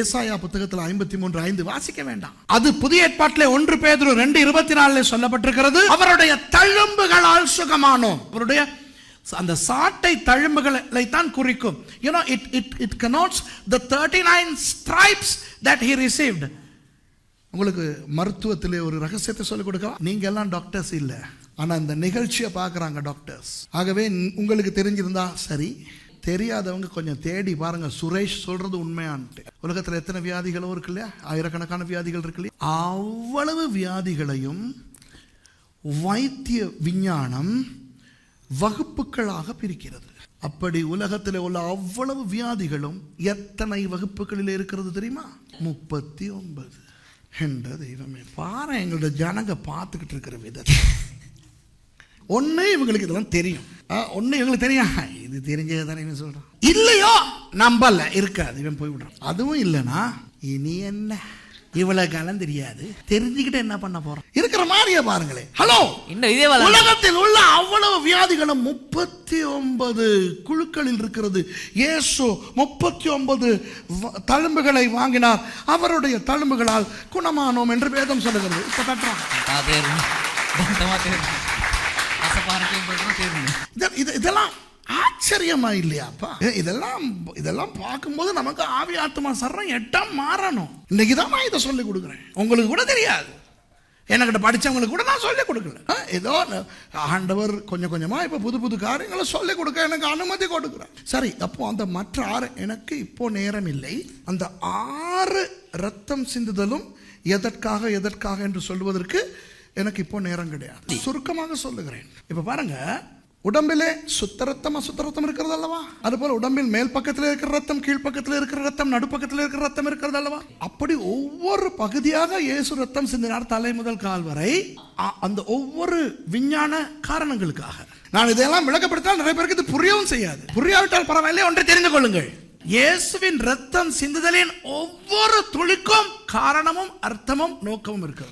ஏசாயா புத்தகத்தில் ஐம்பத்தி மூன்று ஐந்து வாசிக்க வேண்டாம். அது புதிய ஏற்பாட்டிலே ஒன்று பேதுரு ரெண்டு இருபத்தி நாலுல சொல்லப்பட்டிருக்கிறது. அவருடைய தழும்புகளால் சுகமானோம். அவருடைய அந்த சாட்டை தழும்புகளை தான் குறிக்கும். You know it it it connotes the thirty nine stripes that he received உங்களுக்கு மருத்துவத்திலே ஒரு ரகசியத்தை சொல்லிக் கொடுக்கலாம் நீங்க எல்லாம் டாக்டர்ஸ் இல்லை. ஆனா இந்த நிகழ்ச்சியை பார்க்குறாங்க டாக்டர்ஸ் ஆகவே உங்களுக்கு தெரிஞ்சிருந்தா சரி. தெரியாதவங்க கொஞ்சம் தேடி பாருங்க. சுரேஷ் சொல்றது உண்மையான்ட்டு. உலகத்துல எத்தனை வியாதிகளும் இருக்கு இல்லையா ஆயிரக்கணக்கான வியாதிகள் இருக்கு இல்லையா அவ்வளவு வியாதிகளையும் வைத்திய விஞ்ஞானம் வகுப்புகளாக பிரிக்கிறது. அப்படி உலகத்தில் உள்ள அவ்வளவு வியாதிகளும் எத்தனை வகுப்புகளில் இருக்கிறது தெரியுமா? முப்பத்தி ஒன்பது என்ற தெய்வமே பாரு எங்களோட ஜனங்க பார்த்துக்கிட்டு இருக்கிற விதத்தை. ஒன்று இவங்களுக்கு இதெல்லாம் தெரியும். ஒன்று இவங்களுக்கு தெரியும். இது தெரிஞ்சது தானே இவன் சொல்றான். இல்லையோ நம்பல. இருக்காது இவன் போய் விடுறான். அதுவும் இல்லைனா இனி என்ன? இவ்வளவு காலம் தெரியாது. தெரிஞ்சுக்கிட்டு என்ன பண்ண போறோம் இருக்கிற மாதிரியே பாருங்களேன். ஹலோ இன்னும் உலகத்தில் உள்ள அவ்வளவு வியாதிகளும் முப்பத்தி ஒன்பது குழுக்களில் இருக்கிறது. இயேசு முப்பத்தி ஒன்பது தழும்புகளை வாங்கினார். அவருடைய தழும்புகளால் குணமானோம் என்று வேதம் சொல்லுகிறது. இப்ப இது இதெல்லாம் ஆச்சரியமா இல்லையாப்பா? இதெல்லாம் இதெல்லாம் பார்க்கும்போது நமக்கு ஆவி ஆத்மா சர்றம் எட்டாம் மாறணும். இன்னைக்கு தான் நான் இதை சொல்லி கொடுக்குறேன். உங்களுக்கு கூட தெரியாது. என்கிட்ட படிச்சவங்களுக்கு கூட நான் சொல்லிக் கொடுக்கல. ஆ, ஏதோ ஆண்டவர் கொஞ்சம் கொஞ்சமாக இப்போ புது புது காரியங்களை சொல்லிக் கொடுக்க எனக்கு அனுமதி கொடுக்குறேன் சரி அப்போ அந்த மற்ற ஆறு எனக்கு இப்போ நேரம் இல்லை. அந்த ஆறு ரத்தம் சிந்துதலும் எதற்காக எதற்காக என்று சொல்வதற்கு எனக்கு இப்போ நேரம் கிடையாது. சுருக்கமாக சொல்லுகிறேன். இப்போ பாருங்க உடம்பிலே சுத்த ரத்தம் அசுத்த ரத்தம் இருக்கிறது அல்லவா? அதுபோல உடம்பில் மேல் பக்கத்தில் இருக்கிற ரத்தம் கீழ் பக்கத்தில் இருக்கிற ரத்தம் நடுப்பக்கத்தில் இருக்கிற ரத்தம் இருக்கிறது அல்லவா? அப்படி ஒவ்வொரு பகுதியாக இயேசு ரத்தம் சிந்தினார் தலை முதல் கால் வரை. அந்த ஒவ்வொரு விஞ்ஞான காரணங்களுக்காக. நான் இதையெல்லாம் விளக்கப்படுத்தால் நிறைய பேருக்கு இது புரியவும் செய்யாது. புரியாவிட்டால் பரவாயில்லை ஒன்றை தெரிந்து கொள்ளுங்கள். இயேசுவின் ரத்தம் சிந்துதலின் ஒவ்வொரு துளிக்கும் காரணமும் அர்த்தமும் நோக்கமும் இருக்கிறது.